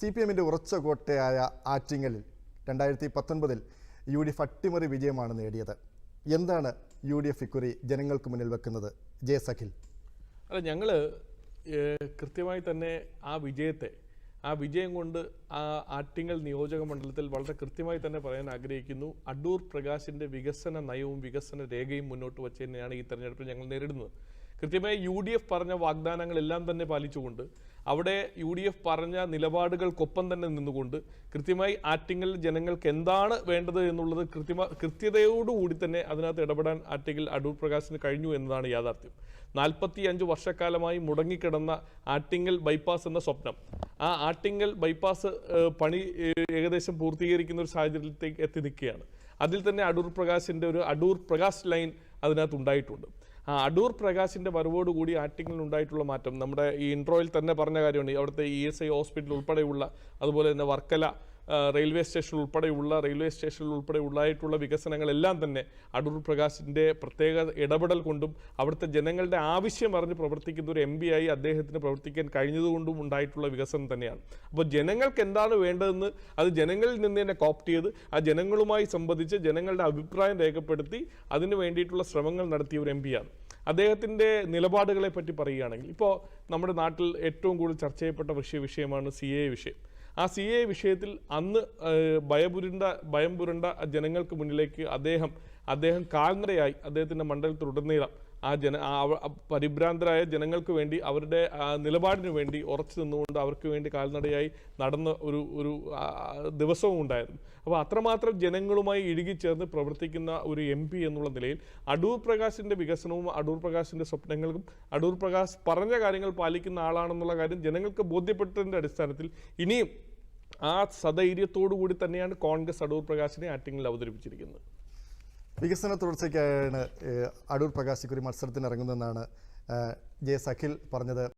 C P എമ്മിന്റെ ഉറച്ച കോട്ടയായ ആറ്റിങ്ങലിൽ രണ്ടായിരത്തി പത്തൊൻപതിൽ യു ഡി എഫ് അട്ടിമറി വിജയമാണ് നേടിയത്. എന്താണ് യു ഡി എഫ് ഇക്കുറി ജനങ്ങൾക്ക് മുന്നിൽ വെക്കുന്നത്? ജെ സഖിൽ. അല്ല ഞങ്ങൾ കൃത്യമായി തന്നെ ആ വിജയത്തെ ആ വിജയം കൊണ്ട് ആ ആറ്റിങ്ങൽ നിയോജക മണ്ഡലത്തിൽ വളരെ കൃത്യമായി തന്നെ പറയാൻ ആഗ്രഹിക്കുന്നു. അടൂർ പ്രകാശിന്റെ വികസന നയവും വികസന രേഖയും മുന്നോട്ട് വച്ച് തന്നെയാണ് ഈ തെരഞ്ഞെടുപ്പിൽ ഞങ്ങൾ നേരിടുന്നത്. കൃത്യമായി യു ഡി എഫ് പറഞ്ഞ വാഗ്ദാനങ്ങളെല്ലാം തന്നെ പാലിച്ചുകൊണ്ട് അവിടെ യു ഡി എഫ് പറഞ്ഞ നിലപാടുകൾക്കൊപ്പം തന്നെ നിന്നുകൊണ്ട് കൃത്യമായി ആറ്റിങ്ങൽ ജനങ്ങൾക്ക് എന്താണ് വേണ്ടത് എന്നുള്ളത് കൃത്യമാ കൃത്യതയോടുകൂടി തന്നെ അതിനകത്ത് ഇടപെടാൻ ആറ്റിങ്ങൽ അടൂർ പ്രകാശിന് കഴിഞ്ഞു എന്നതാണ് യാഥാർത്ഥ്യം. നാൽപ്പത്തി അഞ്ച് വർഷക്കാലമായി മുടങ്ങിക്കിടന്ന ആറ്റിങ്ങൽ ബൈപ്പാസ് എന്ന സ്വപ്നം ആ ആറ്റിങ്ങൽ ബൈപ്പാസ് പണി ഏകദേശം പൂർത്തീകരിക്കുന്ന ഒരു സാഹചര്യത്തിലേക്ക് എത്തി നിൽക്കുകയാണ്. അതിൽ തന്നെ അടൂർ പ്രകാശിന്റെ ഒരു അടൂർ പ്രകാശ് ലൈൻ അതിനകത്ത് ഉണ്ടായിട്ടുണ്ട്. ആ അടൂർ പ്രകാശിന്റെ വരവോടുകൂടി ആറ്റിങ്ങിൽ ഉണ്ടായിട്ടുള്ള മാറ്റം. നമ്മുടെ ഈ ഇൻട്രോയിൽ തന്നെ പറഞ്ഞ കാര്യമാണ് അവിടുത്തെ ഇ എസ് ഐ ഹോസ്പിറ്റൽ ഉൾപ്പെടെയുള്ള അതുപോലെ തന്നെ വർക്കല റെയിൽവേ സ്റ്റേഷൻ ഉൾപ്പെടെയുള്ള റെയിൽവേ സ്റ്റേഷനിൽ ഉൾപ്പെടെ ഉള്ളതായിട്ടുള്ള വികസനങ്ങളെല്ലാം തന്നെ അടൂർ പ്രകാശിന്റെ പ്രത്യേക ഇടപെടൽ കൊണ്ടും അവിടുത്തെ ജനങ്ങളുടെ ആവശ്യം അറിഞ്ഞ് പ്രവർത്തിക്കുന്ന ഒരു എം പി ആയി അദ്ദേഹത്തിന് പ്രവർത്തിക്കാൻ കഴിഞ്ഞതുകൊണ്ടും ഉണ്ടായിട്ടുള്ള വികസനം തന്നെയാണ്. അപ്പോൾ ജനങ്ങൾക്ക് എന്താണ് വേണ്ടതെന്ന് അത് ജനങ്ങളിൽ നിന്ന് തന്നെ കോപ്റ്റ് ചെയ്ത് ആ ജനങ്ങളുമായി സംബന്ധിച്ച് ജനങ്ങളുടെ അഭിപ്രായം രേഖപ്പെടുത്തി അതിന് വേണ്ടിയിട്ടുള്ള ശ്രമങ്ങൾ നടത്തിയ ഒരു എം പിയാണ് അദ്ദേഹത്തിന്റെ നിലപാടുകളെ പറ്റി പറയുകയാണെങ്കിൽ ഇപ്പോൾ നമ്മുടെ നാട്ടിൽ ഏറ്റവും കൂടുതൽ ചർച്ച ചെയ്യപ്പെട്ട വിഷയ വിഷയമാണ് സി എ വിഷയം. ആ സി എ വിഷയത്തിൽ അന്ന് ഭയപുരണ്ട ഭയം പുരണ്ട ജനങ്ങൾക്ക് മുന്നിലേക്ക് അദ്ദേഹം അദ്ദേഹം കാൽനടയായി അദ്ദേഹത്തിന്റെ മണ്ഡലത്തിലുടനീളം ആ ജന പരിഭ്രാന്തരായ ജനങ്ങൾക്ക് വേണ്ടി അവരുടെ നിലപാടിന് വേണ്ടി ഉറച്ചു നിന്നുകൊണ്ട് അവർക്ക് വേണ്ടി കാൽനടയായി നടന്ന ഒരു ഒരു ദിവസവും ഉണ്ടായിരുന്നു. അപ്പോൾ അത്രമാത്രം ജനങ്ങളുമായി ഇഴുകിച്ചേർന്ന് പ്രവർത്തിക്കുന്ന ഒരു എം പി എന്നുള്ള നിലയിൽ അടൂർ പ്രകാശിന്റെ വികസനവും അടൂർ പ്രകാശിന്റെ സ്വപ്നങ്ങൾക്കും അടൂർ പ്രകാശ് പറഞ്ഞ കാര്യങ്ങൾ പാലിക്കുന്ന ആളാണെന്നുള്ള കാര്യം ജനങ്ങൾക്ക് ബോധ്യപ്പെട്ടതിന്റെ അടിസ്ഥാനത്തിൽ ഇനിയും ആ സധൈര്യത്തോടു കൂടി തന്നെയാണ് കോൺഗ്രസ് അടൂർ പ്രകാശിനെ ആറ്റിങ്ങിൽ അവതരിപ്പിച്ചിരിക്കുന്നത്. വികസന തുടർച്ചയ്ക്കായാണ് അടൂർ പ്രകാശ് ഇക്കുറി മത്സരത്തിന് ഇറങ്ങുന്നതെന്നാണ് ജെ സഖിൽ പറഞ്ഞത്.